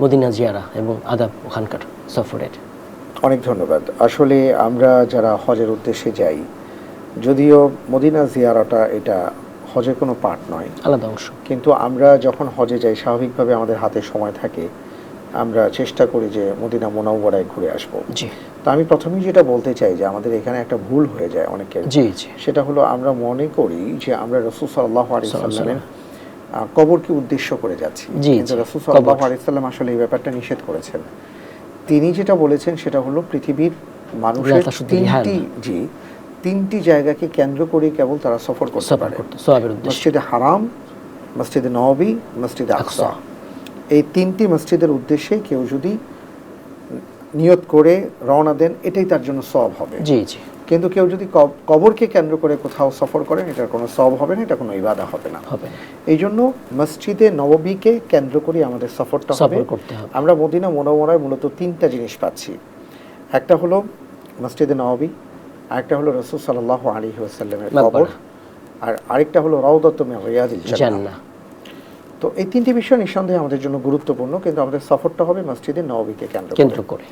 Medina Jiara এবং আদাব ওখানকার সফরের অনেক ধন্যবাদ। আসলে আমরা যারা হজের উদ্দেশ্যে যাই যদিও মদিনা জিয়ারাটা এটা হজের কোনো পার্ট নয়। আলাদা অংশ। কিন্তু আমরা যখন হজে যাই স্বাভাবিকভাবে আমাদের হাতে সময় থাকে আমরা চেষ্টা করি যে মদিনা মোনাউবরায় ঘুরে আসব। জি। তো আমি প্রথমেই যেটা বলতে চাই যে আমাদের এখানে একটা ভুল হয়ে যায় অনেকের। জি জি। সেটা হলো আমরা মনে করি যে আমরা রসুল সাল্লাহ আলিয়াল্লামের কবরকে উদ্দেশ্য করে যাচ্ছি। জি, কিন্তু রসুল সাল্লাহ কবর। আসলে এই ব্যাপারটা নিষেধ করেছেন। তিনি যেটা বলেছেন সেটা হলো পৃথিবীর মানুষের। তিনটি জি তিনটি জায়গাকে কেন্দ্র করে কেবল তারা সফর করতে পারে। মসজিদে হারাম মসজিদে নবী মসজিদে আকসা। আকসা। এই তিনটি মসজিদের উদ্দেশ্যে কেউ যদি নিয়ত করে রওনা দেন এটাই তার জন্য সব হবে। জি জি। কিন্তু কেউ যদি কবরকে কেন্দ্র করে কোথাও সফর করেন এটার কোনো সব হবে না এটা কোনো ইবাদা হবে না। হবে এই জন্য মসজিদে নববীকে কেন্দ্র করে আমাদের সফরটা হবে। আমরা মদিনা মোনামরায় মূলত তিনটা জিনিস পাচ্ছি। একটা হলো মসজিদে নববী আরেকটা হলো রসুল সাল্লাহ আলী ওসাল্লামের কবর আর আরেকটা হলো রওদত মিন রিয়াদিল জান্নাহ। তো এই তিনটি বিষয় নিঃসন্দেহে আমাদের জন্য গুরুত্বপূর্ণ কিন্তু আমাদের সফরটা হবে মসজিদে নববীকে কেন্দ্র করে।